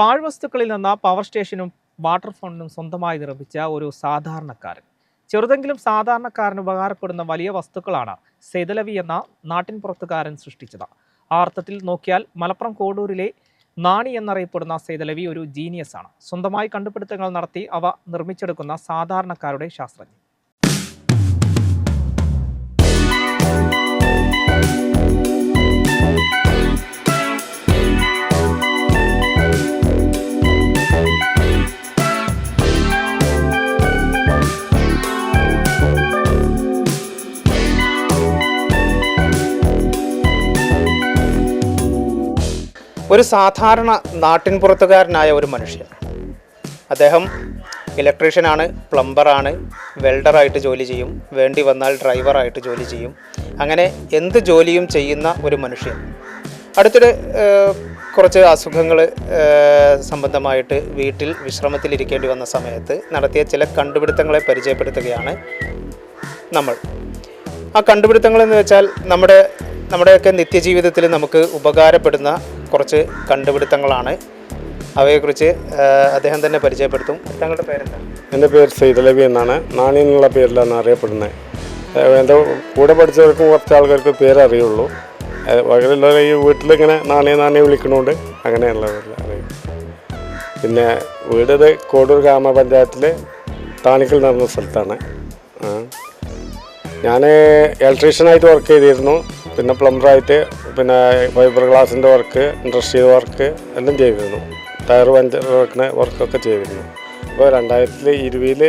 പാഴ്വസ്തുക്കളിൽ നിന്ന് പവർ സ്റ്റേഷനും വാട്ടർ ഫോണിനും സ്വന്തമായി നിർമ്മിച്ച ഒരു സാധാരണക്കാരൻ. ചെറുതെങ്കിലും സാധാരണക്കാരന് ഉപകാരപ്പെടുന്ന വലിയ വസ്തുക്കളാണ് സെതലവി എന്ന നാട്ടിൻ പുറത്തുകാരൻ സൃഷ്ടിച്ചത്. ആ അർത്ഥത്തിൽ നോക്കിയാൽ മലപ്പുറം കോടൂരിലെ നാണി എന്നറിയപ്പെടുന്ന സെതലവി ഒരു ജീനിയസ് ആണ്. സ്വന്തമായി കണ്ടുപിടുത്തങ്ങൾ നടത്തി അവ നിർമ്മിച്ചെടുക്കുന്ന സാധാരണക്കാരുടെ ശാസ്ത്രജ്ഞൻ. ഒരു സാധാരണ നാട്ടിൻപുറത്തുകാരനായ ഒരു മനുഷ്യൻ. അദ്ദേഹം ഇലക്ട്രീഷ്യനാണ് പ്ലംബറാണ് വെൽഡറായിട്ട് ജോലി ചെയ്യും വേണ്ടി വന്നാൽ ഡ്രൈവറായിട്ട് ജോലി ചെയ്യും. അങ്ങനെ എന്ത് ജോലിയും ചെയ്യുന്ന ഒരു മനുഷ്യൻ. അടുത്തിടെ കുറച്ച് അസുഖങ്ങൾ സംബന്ധമായിട്ട് വീട്ടിൽ വിശ്രമത്തിലിരിക്കേണ്ടി വന്ന സമയത്ത് നടത്തിയ ചില കണ്ടുപിടുത്തങ്ങളെ പരിചയപ്പെടുത്തുകയാണ് നമ്മൾ. ആ കണ്ടുപിടുത്തങ്ങൾ എന്ന് വെച്ചാൽ നമ്മുടെ നമ്മുടെയൊക്കെ നിത്യജീവിതത്തിൽ നമുക്ക് ഉപകാരപ്പെടുന്ന കുറച്ച് കണ്ടുപിടുത്തങ്ങളാണ്. അവയെക്കുറിച്ച് ആ, അദ്ദേഹം തന്നെ പരിചയപ്പെടുത്തും. താങ്കളുടെ പേരെന്താ? എന്റെ പേര് സൈതലവി എന്നാണ്. നാണി എന്നുള്ള പേരിലാണ് അറിയപ്പെടുന്നത്. എന്റെ കൂടെ പഠിച്ചവർക്കും കുറച്ച് ആൾക്കാർക്ക് പേരറിയുള്ളൂ പകരമുള്ളവർ ഈ വീട്ടിലിങ്ങനെ നാണയ നാണയ വിളിക്കണോണ്ട് അങ്ങനെയുള്ള പേരിൽ അറിയും പിന്നെ വീട് കോടൂർ ഗ്രാമപഞ്ചായത്തിൽ താണിക്കൽ നടന്ന സ്ഥലത്താണ്. സ്ഥലത്താണ് ഞാൻ ഇലക്ട്രീഷ്യനായിട്ട് വർക്ക് ചെയ്തിരുന്നു. പിന്നെ പ്ലംബറായിട്ട് പിന്നെ ഫൈബർ ഗ്ലാസിന്റെ വർക്ക് ഇൻഡസ്ട്രിയൽ വർക്ക് എല്ലാം ചെയ്തിരുന്നു. ടയർ പഞ്ചർ വെക്കുന്ന വർക്കൊക്കെ ചെയ്തിരുന്നു. അപ്പോൾ രണ്ടായിരത്തിൽ ഇരുപതിൽ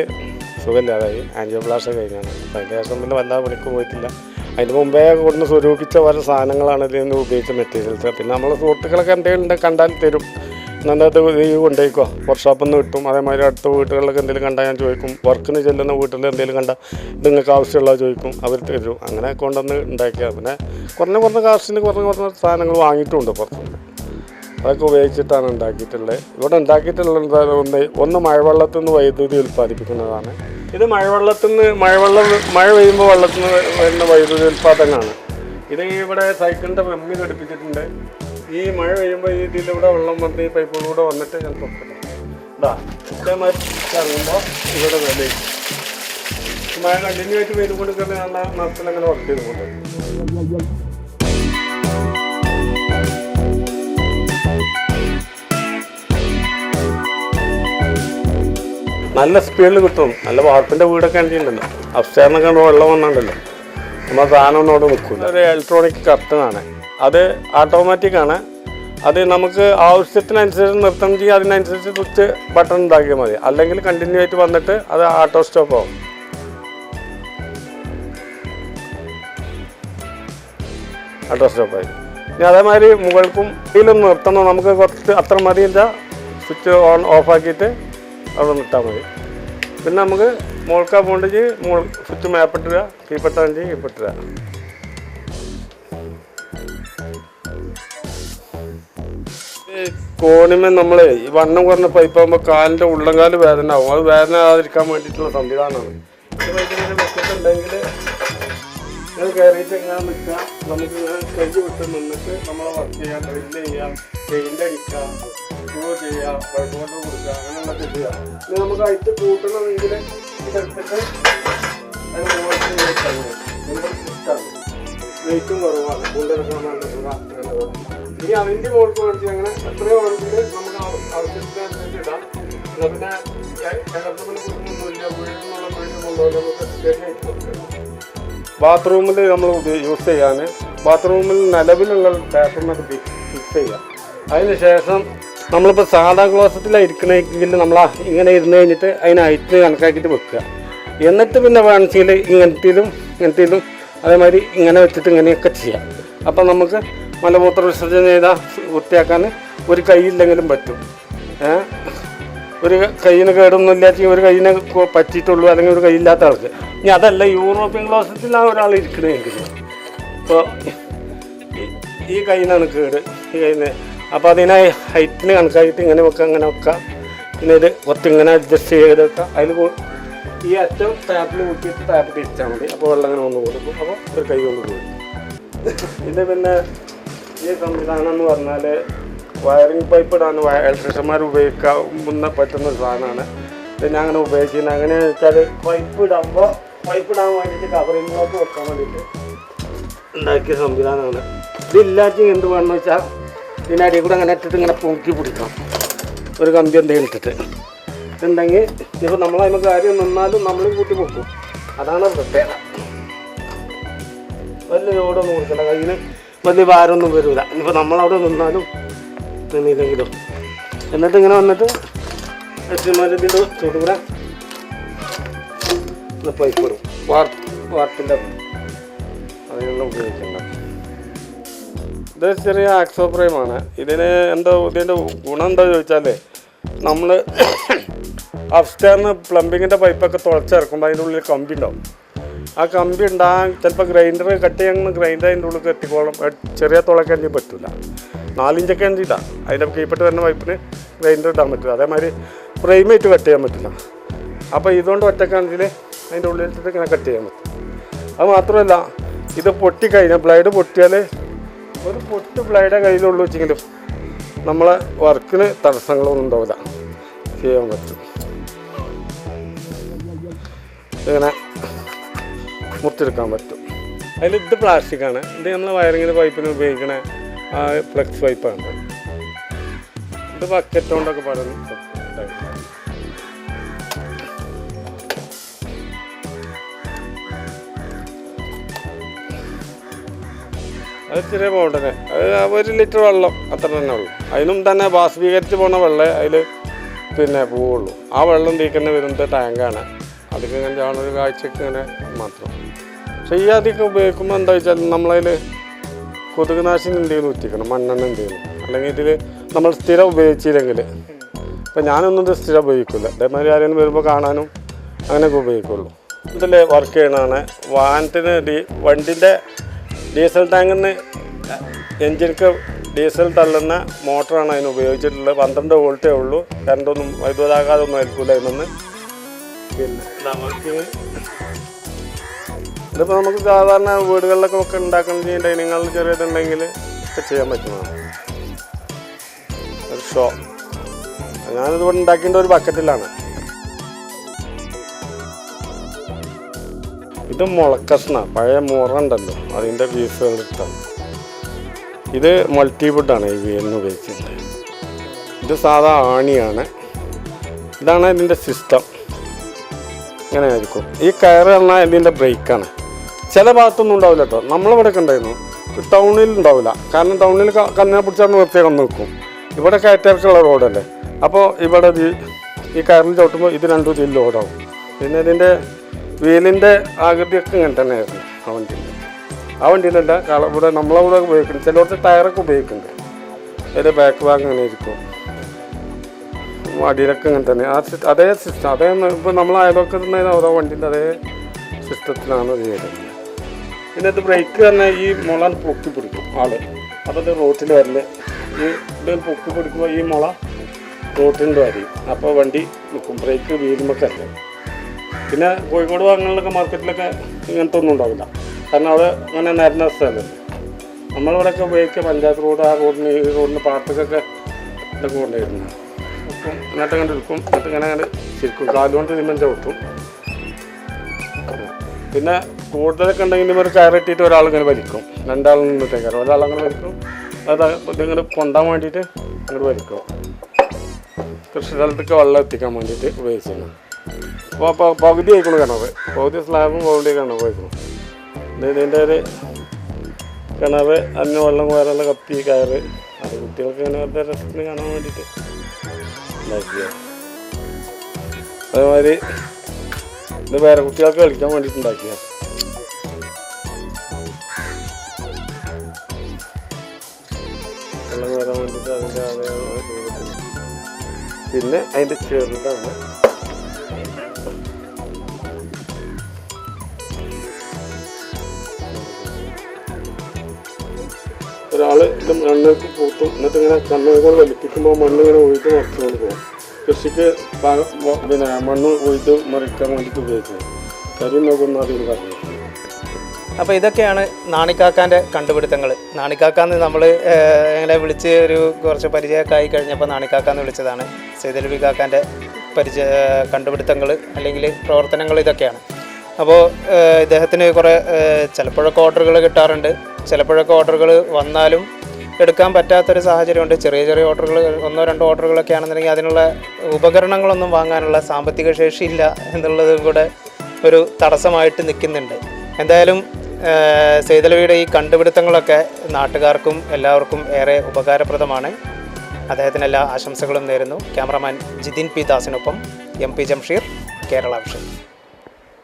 സുഖമില്ലാതായി. ഗ്ലാസ് കഴിഞ്ഞാണ് അതിന്റെ ശേഷം പിന്നെ വല്ലാതെ പണിക്ക് പോയിട്ടില്ല. അതിന് മുമ്പേ കൊടുന്ന് സ്വരൂപിച്ച പല സാധനങ്ങളാണ് ഇതിൽ നിന്ന് ഉപയോഗിച്ച മെറ്റീരിയൽസ് പിന്നെ നമ്മൾ സുഹൃത്തുക്കളൊക്കെ എന്തെങ്കിലും കണ്ടാൽ തരും. നല്ലത് ഈ കൊണ്ടുപോയിക്കോ വർക്ക്ഷോപ്പിൽ കിട്ടും. അതേമാതിരി അടുത്ത വീട്ടുകളിലൊക്കെ എന്തെങ്കിലും കണ്ടാൽ ഞാൻ ചോദിക്കും. വർക്കിന് ചെല്ലുന്ന വീട്ടിൽ എന്തെങ്കിലും കണ്ടാൽ നിങ്ങൾക്ക് ആവശ്യമുള്ളത് ചോദിക്കും. അവർ തരും. അങ്ങനെ കൊണ്ടുവന്ന് ഉണ്ടാക്കിയത് പിന്നെ കുറഞ്ഞ കുറഞ്ഞ കാശിന് കുറഞ്ഞ കുറഞ്ഞ സാധനങ്ങൾ വാങ്ങിയിട്ടുമുണ്ട് പുറത്തുനിന്ന് അതൊക്കെ ഉപയോഗിച്ചിട്ടാണ് ഉണ്ടാക്കിയിട്ടുള്ളത്. ഇവിടെ ഉണ്ടാക്കിയിട്ടുള്ളത് ഒന്ന് ഒന്ന് മഴവെള്ളത്തിൽ നിന്ന് വൈദ്യുതി ഉൽപ്പാദിപ്പിക്കുന്നതാണ്. ഇത് മഴവെള്ളത്തിൽ നിന്ന് മഴവെള്ളം മഴ പെയ്യുമ്പോൾ വെള്ളത്തിൽ നിന്ന് വരുന്ന വൈദ്യുതി ഉൽപ്പാദനമാണ്. ഇത് ഇവിടെ സൈക്കിളിന്റെ വെമ്മി ഘടിപ്പിച്ചിട്ടുണ്ട്. ഈ മഴ പെയ്യുമ്പോൾ ഈ ഇതിലൂടെ വെള്ളം വന്ന് ഈ പൈപ്പിലൂടെ വന്നിട്ട് ഞാൻ തുറക്കുന്നു ഇതാ ഇതേമാതിരി ഇറങ്ങുമ്പോൾ ഇവിടെ വില മഴ കണ്ടിന്യൂ ആയിട്ട് പെയ്ത് കൊടുക്കുന്ന ഞാൻ നിറത്തിലങ്ങനെ വർക്ക് ചെയ്തുകൊണ്ട് നല്ല സ്പീഡിൽ കിട്ടും. നല്ല വാർപ്പിന്റെ വീടൊക്കെ ഉണ്ടല്ലോ. അപ്സ്റ്റേറിനൊക്കെ വെള്ളം വന്നുണ്ടല്ലോ. നമ്മൾ സാധനം ഒന്നും അവിടെ നിൽക്കില്ല ഒരു ഇലക്ട്രോണിക് കർട്ടനാണ് അത് ഓട്ടോമാറ്റിക് ആണ്. അത് നമുക്ക് ആവശ്യത്തിനനുസരിച്ച് നിർത്തണമെങ്കിൽ അതിനനുസരിച്ച് കുറച്ച് ബട്ടൺ ഉണ്ടാക്കിയാൽ മതി. അല്ലെങ്കിൽ കണ്ടിന്യൂ ആയിട്ട് വന്നിട്ട് അത് ഓട്ടോ സ്റ്റോപ്പ് ആവും. ഓട്ടോ സ്റ്റോപ്പ് ആയി. ഇനി അതേമാതിരി മുകൾക്കും ഇതിലും നിർത്തണം. നമുക്ക് കുറച്ച് അത്ര മതിയില്ല. സ്വിച്ച് ഓൺ ഓഫാക്കിയിട്ട് അവിടെ നിർത്താൽ മതി. പിന്നെ നമുക്ക് മുകൾക്കാ പോകേണ്ടെങ്കിൽ മുകൾ സ്വിച്ച് മേപ്പിട്ടുക കീപ്പെട്ടാണെങ്കിൽ കീപ്പെട്ടുക കോണിമേ നമ്മൾ വണ്ണം കുറഞ്ഞ പൈപ്പ് ആകുമ്പോൾ കാലിന്റെ ഉള്ളംകാൽ വേദന ആവും അത് വേദന ആകാതിരിക്കാൻ വേണ്ടിയിട്ടുള്ള സംവിധാനമാണ്. നിന്നിട്ട് നമ്മളെ വർക്ക് ചെയ്യാം ഇനി കൂട്ടണമെങ്കിൽ കുറവാണ്. കൂടുതൽ ഇനി അതിന്റെ മുകളിൽ വേണ്ടി അങ്ങനെ എത്രയോ വേണമെങ്കിൽ നമുക്ക് ആവ- ആവശ്യത്തിനനുസരിച്ച് ഇടാം. എന്നാ പിന്നെ ബാത്റൂമിൽ നമ്മൾ യൂസ് ചെയ്യാൻ ബാത്റൂമിൽ നിലവിലുള്ള ബാത്റൂമൊക്കെ ഫിക്സ് ചെയ്യാം. അതിന് ശേഷം നമ്മളിപ്പോൾ സാധാ ക്ലോസറ്റിലാണ് ഇരിക്കണമെങ്കിൽ നമ്മൾ ഇങ്ങനെ ഇരുന്ന് കഴിഞ്ഞിട്ട് അതിന് കണക്കാക്കിയിട്ട് വെക്കുക. എന്നിട്ട് പിന്നെ വേണമെങ്കിൽ ഇങ്ങനത്തേലും ഇങ്ങനത്തേലും അതേമാതിരി ഇങ്ങനെ വെച്ചിട്ട് ഇങ്ങനെയൊക്കെ ചെയ്യാം. അപ്പം നമുക്ക് മലമൂത്ര വിസർജനം ചെയ്താൽ വൃത്തിയാക്കാൻ ഒരു കൈയില്ലെങ്കിലും പറ്റും. ഒരു കയ്യിന് കേടൊന്നും ഇല്ലാത്ത ഒരു കയ്യിന് പറ്റിയിട്ടുള്ളൂ അല്ലെങ്കിൽ ഒരു കൈയില്ലാത്ത ആൾക്ക്. ഇനി അതല്ല യൂറോപ്യൻ ക്ലോസറ്റിലാണ് ഒരാൾ ഇരിക്കണമെങ്കിൽ ഇപ്പോൾ ഈ കയ്യിനാണ് കേട് ഈ കയ്യിന് അപ്പോൾ അതിനെ ഹൈറ്റിന് കണക്കായിട്ട് ഇങ്ങനെ വെക്കാം അങ്ങനെ വെക്കാം. പിന്നെ ഇത് കുറച്ച് ഇങ്ങനെ അഡ്ജസ്റ്റ് ചെയ്ത് വെക്കാം. അതിൽ ഈ അറ്റം ടാപ്പിൽ മുട്ടിയിട്ട് ടാപ്പ് തിരിച്ചാൽ മതി. അപ്പോൾ വെള്ളം അങ്ങനെ ഒന്ന് കൊടുക്കും അപ്പോൾ ഒരു കൈ കൊണ്ട് പോയി ഇത് പിന്നെ ഈ സംവിധാനം എന്ന് പറഞ്ഞാൽ വയറിംഗ് പൈപ്പ് ഇടാൻ ഇലക്ട്രീഷ്യന്മാർ ഉപയോഗിക്കാവുന്ന പറ്റുന്ന ഒരു സാധനമാണ് ഇത് ഞാൻ അങ്ങനെ ഉപയോഗിക്കുന്നത്. അങ്ങനെ വെച്ചാൽ പൈപ്പ് ഇടുമ്പോൾ പൈപ്പ് ഇടാൻ വേണ്ടിയിട്ട് കവറിങ്ങിലോട്ട് വെക്കാൻ വേണ്ടിയിട്ട് ഉണ്ടാക്കിയ സംവിധാനമാണ്. ഇതില്ലാച്ചി എന്ത് വേണമെന്ന് വെച്ചാൽ ഇതിനടി കൂടെ അങ്ങനെ ഇട്ടിട്ട് ഇങ്ങനെ പൊക്കി പിടിക്കാം. ഒരു കമ്പി എന്തെങ്കിലും ഇട്ടിട്ട്. ഇതുണ്ടെങ്കിൽ ഇപ്പോൾ നമ്മളതിന് കാര്യം നിന്നാലും നമ്മളും കൂട്ടി പൊക്കും. അതാണ് പ്രത്യേകത വലിയ ലോഡൊന്നും കൊടുക്കണ്ട. കയ്യിൽ വലിയ ഭാരമൊന്നും വരില്ല ഇനിയിപ്പോൾ നമ്മളവിടെ നിന്നാലും നിന്നില്ലെങ്കിലും. എന്നിട്ട് ഇങ്ങനെ വന്നിട്ട് പൈപ്പ് ഇത് ചെറിയ ആക്സോ പ്രൈമാണ് ഇതിന് എന്തോ ഇതിന്റെ ഗുണം എന്താ ചോദിച്ചാൽ നമ്മൾ അഫ്സ്റ്റാർന്ന് പ്ലംബിങ്ങിന്റെ പൈപ്പൊക്കെ തുളച്ചിറക്കുമ്പോൾ അതിന്റെ ഉള്ളിൽ കമ്പി ഉണ്ടാവും. ആ കമ്പി ഉണ്ടാകാൻ ചിലപ്പോൾ ഗ്രൈൻഡർ കട്ട് ചെയ്യാൻ ഗ്രൈൻഡർ അതിന്റെ ഉള്ളിൽ എത്തിക്കോളും ചെറിയ തുളയ്ക്കാൻ ചെയ്യും പറ്റില്ല നാലിഞ്ചൊക്കെ എന്ത് ഇടാം അതിന്റെ കീപ്പിട്ട് വരുന്ന പൈപ്പിന് ഗ്രൈൻഡർ ഇടാൻ പറ്റില്ല അതേമാതിരി ഫ്രെയിമായിട്ട് കട്ട് ചെയ്യാൻ പറ്റില്ല അപ്പോൾ ഇതുകൊണ്ട് ഒറ്റക്കാണെങ്കിൽ അതിന്റെ ഉള്ളിൽ ഇട്ടിട്ട് ഇങ്ങനെ കട്ട് ചെയ്യാൻ പറ്റും. അത് മാത്രമല്ല ഇത് പൊട്ടിക്കഴിഞ്ഞാൽ ബ്ലൈഡ് പൊട്ടിയാൽ ഒരു പൊട്ട് ബ്ലൈഡേ കയ്യിലുള്ളൂ വെച്ചെങ്കിലും നമ്മളെ വർക്കിന് തടസ്സങ്ങളൊന്നും ഉണ്ടാവില്ല. ചെയ്യാൻ പറ്റും. ഇങ്ങനെ മുത്തെടുക്കാൻ പറ്റും. അതിൽ ഇത് പ്ലാസ്റ്റിക്കാണ് ഇത് നമ്മൾ വയറിങ്ങിന് പൈപ്പിന് ഉപയോഗിക്കണ ആ ഫ്ലെക്സ് പൈപ്പാണ് ഇത് ബക്കറ്റ് കൊണ്ടൊക്കെ പറഞ്ഞു അത് ചെറിയ പോകട്ടെ അത് ഒരു ലിറ്റർ വെള്ളം അത്ര തന്നെ ഉള്ളു. അതിനും തന്നെ ബാഷ്പീകരിച്ച് പോണ വെള്ളം അതിൽ പിന്നെ പോവുള്ളൂ. ആ വെള്ളം തീക്കുന്ന വരുന്നത് ടാങ്കാണ് അതൊക്കെ ഇങ്ങനെ ചാണൊരു കാഴ്ചക്ക് ഇങ്ങനെ മാത്രം. പക്ഷേ ഈ അധികം ഉപയോഗിക്കുമ്പോൾ എന്താ വെച്ചാൽ നമ്മളതിൽ കൊതുക് നാശിനി എന്തെങ്കിലും ഉറ്റിക്കണം മണ്ണെണ്ണ എന്തെങ്കിലും. അല്ലെങ്കിൽ ഇതിൽ നമ്മൾ സ്ഥിരം ഉപയോഗിച്ചില്ലെങ്കിൽ ഇപ്പം ഞാനൊന്നും ഇത് സ്ഥിരം ഉപയോഗിക്കില്ല അതേമാതിരി ആരെങ്കിലും വരുമ്പോൾ കാണാനും അങ്ങനെയൊക്കെ ഉപയോഗിക്കുള്ളൂ. ഇതിൽ വർക്ക് ചെയ്യണതാണ്. വാഹനത്തിന് ഡീ വണ്ടിന്റെ ഡീസൽ ടാങ്കിൽ നിന്ന് എൻജിൻക്ക് ഡീസൽ തള്ളുന്ന മോട്ടറാണ് അതിന് ഉപയോഗിച്ചിട്ടുള്ളത്. പന്ത്രണ്ട് വോൾട്ടേ ഉള്ളൂ. കറണ്ടൊന്നും വൈദ്യുതാഘാതമൊന്നും ഏൽക്കില്ല അതിൽ പിന്നെ നമുക്ക് ഇതിപ്പോൾ നമുക്ക് സാധാരണ വീടുകളിലൊക്കെ ഒക്കെ ഉണ്ടാക്കുന്ന ചെയ്യും ഡൈനിങ്ങളിൽ ചെറിയതുണ്ടെങ്കിൽ ഒക്കെ ചെയ്യാൻ പറ്റുന്നതാണ് ഒരു ഷോ. ഇവിടെ ഉണ്ടാക്കേണ്ട ഒരു ബക്കറ്റിലാണ്. ഇത് മുളക്കഷ്ണ. പഴയ മുറ ഉണ്ടല്ലോ. അതിന്റെ പീസ് എടുത്താണ് ഇത് മൾട്ടിവുഡാണ് ഈ വീലിന് ഉപയോഗിക്കുന്നത് ഇത് സാധാ ആണിയാണ്. ഇതാണ് ഇതിന്റെ സിസ്റ്റം ഇങ്ങനെ ആയിരിക്കും ഈ കയറ് പറഞ്ഞാൽ ഇതിന്റെ ബ്രേക്കാണ് ചില ഭാഗത്തൊന്നും ഉണ്ടാവില്ല കേട്ടോ നമ്മളിവിടെ ഉണ്ടായിരുന്നു. ടൗണിൽ ഉണ്ടാവില്ല. കാരണം ടൗണിൽ കന്നിനെ പിടിച്ചാണ് നിർത്തിയാൽ നിൽക്കും ഇവിടെ കയറ്റേർക്കുള്ള റോഡല്ലേ. അപ്പോൾ ഇവിടെ ഈ കയറിൽ ചവിട്ടുമ്പോൾ ഇത് രണ്ടും ഇതിൽ ലോഡാവും പിന്നെ ഇതിന്റെ വീലിന്റെ ആകൃതിയൊക്കെ ഇങ്ങനെ തന്നെയായിരുന്നു ആ വണ്ടിയിൽ ആ വണ്ടിയിലല്ല കള ഇവിടെ നമ്മളവിടെ ഉപയോഗിക്കുന്നുണ്ട് ചിലയിടത്ത് ടയറൊക്കെ ഉപയോഗിക്കുന്നുണ്ട്. അതിന്റെ ബാക്ക് ഭാഗം അങ്ങനെ ഇരിക്കും. അടിയിലൊക്കെ ഇങ്ങനെ തന്നെ. ആ അതേ സിസ്റ്റം അതേ ഇപ്പോൾ നമ്മൾ അയലൊക്കെ തന്നെ ഓരോ വണ്ടിന്റെ അതേ സിസ്റ്റത്തിലാണ് ഇത് ചെയ്തത് പിന്നെ ഇത് ബ്രേക്ക് തന്നെ ഈ മുള പൊക്കി പിടിക്കും ആൾ. അതൊക്കെ റോട്ടിൽ വരൽ. ഈ ഇത് പൊക്കി പിടിക്കുമ്പോൾ ഈ മുള റോട്ടിന്റെ വരി അപ്പോൾ വണ്ടി നിൽക്കും ബ്രേക്ക് വീലുമൊക്കെ പിന്നെ കോഴിക്കോട് ഭാഗങ്ങളിലൊക്കെ മാർക്കറ്റിലൊക്കെ ഇങ്ങനത്തെ ഒന്നും ഉണ്ടാവില്ല. കാരണം അവിടെ അങ്ങനെ നിരന്ന സ്ഥലമല്ലേ നമ്മളിവിടെയൊക്കെ ഉപയോഗിക്കുക. പഞ്ചായത്ത് റോഡ് ആ റോഡിന് ഈ റോഡിന് പാട്ടൊക്കെ ഇതൊക്കെ കൊണ്ടുവരുന്നു അപ്പം എന്നിട്ട് കണ്ട് എടുക്കും എന്നിട്ട് ഇങ്ങനെ അങ്ങനെ ശരിക്കും കാലുകൊണ്ട് തിരുമ്പം ചവിട്ടും. പിന്നെ കൂടുതലൊക്കെ ഉണ്ടെങ്കിൽ ഒരു കയറിട്ടിട്ട് ഒരാൾ ഇങ്ങനെ വലിക്കും. രണ്ടാളും നിന്നിട്ടേക്കാരം ഒരാൾ അങ്ങനെ വലിക്കും. അത് ഇതിങ്ങനെ കൊണ്ടാൻ വേണ്ടിയിട്ട് ഇങ്ങോട്ട് വലിക്കും. കൃഷി സ്ഥലത്തേക്ക് വെള്ളം എത്തിക്കാൻ വേണ്ടിയിട്ട് ഉപയോഗിക്കുന്നു അപ്പോൾ പകുതി ആയിക്കണു കിണറ്. പകുതി സ്ലാബും പകുതി കിണർ പോയിക്കണം ഇത് ഇതിന്റെ ഒരു കിണറ് അതിന് വെള്ളം കോരാനുള്ള കപ്പി കയറ്. അത് കുട്ടികൾക്ക് ഇങ്ങനെ വെറുതെ രസത്തിന് കാണാൻ വേണ്ടിയിട്ട് ഉണ്ടാക്കിയ അതേമാതിരി ഇത് വേറെ കുട്ടികൾക്ക് കളിക്കാൻ വേണ്ടിയിട്ട് ഉണ്ടാക്കിയ വെള്ളം വരാൻ വേണ്ടിയിട്ട് അതിന്റെ പിന്നെ അതിന്റെ ചെറുതാണ് ഒരാൾ ഇത് മണ്ണിലേക്ക് പൂത്തും. എന്നിട്ട് ഇങ്ങനെ കണ്ണുകൾ വലിപ്പിക്കുമ്പോൾ മണ്ണ് ഇങ്ങനെ ഒഴുതി മറിച്ചുകൊണ്ട് പോകും. കൃഷിക്ക് പിന്നെ മണ്ണ് ഒഴിച്ച് മറിക്കാൻ വേണ്ടിയിട്ട് ഉപയോഗിക്കുന്നത്. കരി നോക്കുന്ന അതിൽ പറഞ്ഞു അപ്പോൾ ഇതൊക്കെയാണ് നാണിക്കാക്കാന്റെ കണ്ടുപിടുത്തങ്ങൾ നാണിക്കാക്കാന്ന് നമ്മൾ ഇങ്ങനെ വിളിച്ച് ഒരു കുറച്ച് പരിചയമൊക്കെ ആയി കഴിഞ്ഞപ്പോൾ നാണിക്കാക്കാന്ന് വിളിച്ചതാണ്. സൈതലവി കാക്കാന്റെ പരിചയ കണ്ടുപിടുത്തങ്ങൾ അല്ലെങ്കിൽ പ്രവർത്തനങ്ങൾ ഇതൊക്കെയാണ്. അപ്പോൾ ഇദ്ദേഹത്തിന് കുറേ ചിലപ്പോഴൊക്കെ ഓർഡറുകൾ കിട്ടാറുണ്ട്. ചിലപ്പോഴൊക്കെ ഓർഡറുകൾ വന്നാലും എടുക്കാൻ പറ്റാത്തൊരു സാഹചര്യമുണ്ട്. ചെറിയ ചെറിയ ഓർഡറുകൾ ഒന്നോ രണ്ടോ ഓർഡറുകളൊക്കെ ആണെന്നുണ്ടെങ്കിൽ അതിനുള്ള ഉപകരണങ്ങളൊന്നും വാങ്ങാനുള്ള സാമ്പത്തിക ശേഷി ഇല്ല എന്നുള്ളതും കൂടെ ഒരു തടസ്സമായിട്ട് നിൽക്കുന്നുണ്ട്. എന്തായാലും സെയ്തലവിയുടെ ഈ കണ്ടുപിടുത്തങ്ങളൊക്കെ നാട്ടുകാർക്കും എല്ലാവർക്കും ഏറെ ഉപകാരപ്രദമാണ്. അദ്ദേഹത്തിന് എല്ലാ ആശംസകളും നേരുന്നു. Cameraman Jithin P ദാസിനൊപ്പം M P Jamsheer Kerala vision